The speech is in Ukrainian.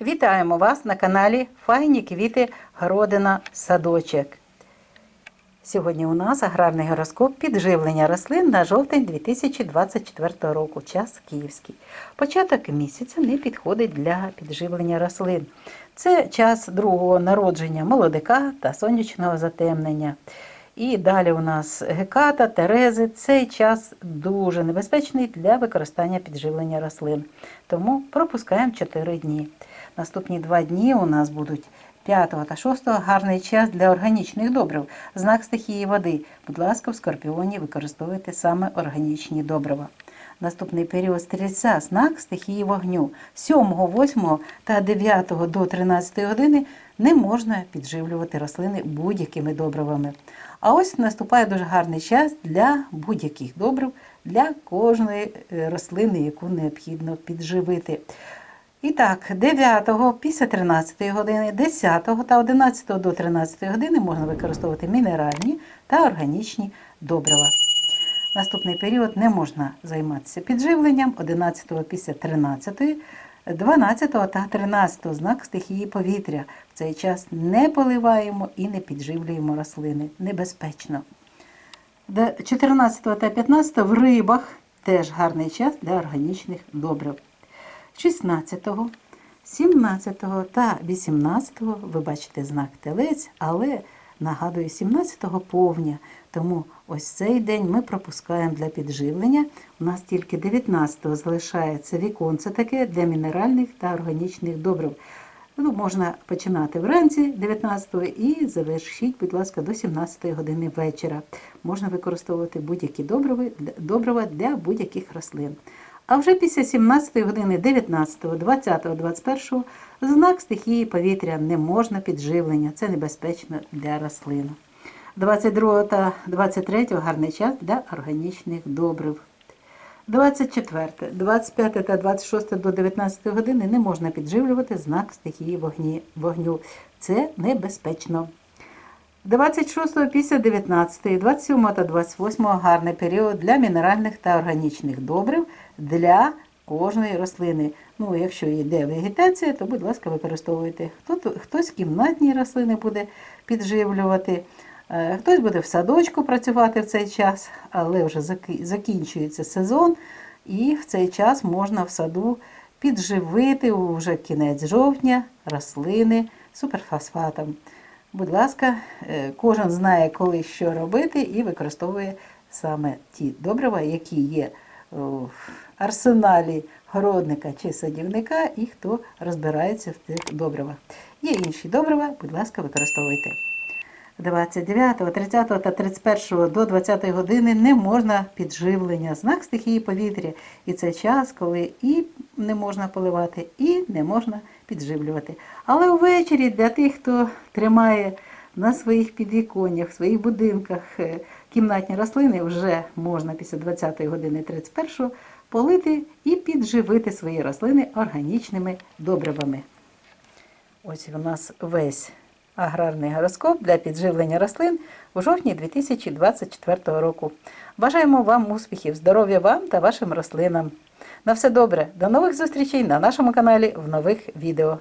Вітаємо вас на каналі Файні квіти Городина Садочок. Сьогодні у нас аграрний гороскоп підживлення рослин на жовтень 2024 року. Час київський. Початок місяця не підходить для підживлення рослин. Це час другого народження молодика та сонячного затемнення. І далі у нас геката, терези. Цей час дуже небезпечний для використання підживлення рослин. Тому пропускаємо 4 дні. Наступні два дні у нас будуть 5 та 6 гарний час для органічних добрив. Знак стихії води. Будь ласка, в скорпіоні використовуйте саме органічні добрива. Наступний період стрільця знак стихії вогню. 7, 8 та 9 до 13 години не можна підживлювати рослини будь-якими добривами. А ось наступає дуже гарний час для будь-яких добрив, для кожної е, рослини, яку необхідно підживити. І так, 9 після 13 години, 10 та 11 до 13 години можна використовувати мінеральні та органічні добрива. Наступний період не можна займатися підживленням 11 після 13, 12 та 13 знак стихії повітря. В цей час не поливаємо і не підживлюємо рослини. Небезпечно. 14 та 15 в рибах теж гарний час для органічних добрив. 16, 17 та 18 ви бачите знак телець, але нагадую, 17-го повня. Тому ось цей день ми пропускаємо для підживлення. У нас тільки 19-го залишається віконце таке для мінеральних та органічних добрив. Ну, можна починати вранці 19-го і завершіть, будь ласка, до 17-ї години вечора. Можна використовувати будь-які добрива для будь-яких рослин. А вже після 17 години 19, 20, 21 знак стихії повітря не можна підживлення. Це небезпечно для рослин. 22 та 23 гарний час для органічних добрив. 24, 25 та 26 до 19 години не можна підживлювати знак стихії вогні, вогню. Це небезпечно. 26 після 19, 27 та 28 гарний період для мінеральних та органічних добрив для кожної рослини. Ну, якщо йде вегетація, то, будь ласка, використовуйте. Хто, хтось кімнатні рослини буде підживлювати, е, хтось буде в садочку працювати в цей час, але вже закінчується сезон, і в цей час можна в саду підживити вже кінець жовтня рослини суперфосфатом. Будь ласка, е, кожен знає, коли що робити, і використовує саме ті добрива, які є в арсеналі городника чи садівника, і хто розбирається в тих добривах. Є інші добрива, будь ласка, використовуйте. 29, 30 та 31 до 20 години не можна підживлення, знак стихії повітря. І це час, коли і не можна поливати, і не можна підживлювати. Але увечері для тих, хто тримає на своїх підвіконнях, в своїх будинках е, кімнатні рослини, вже можна після 20 години 31 полити і підживити свої рослини органічними добривами. Ось у нас весь аграрний гороскоп для підживлення рослин у жовтні 2024 року. Бажаємо вам успіхів, здоров'я вам та вашим рослинам. На все добре, до нових зустрічей на нашому каналі в нових відео.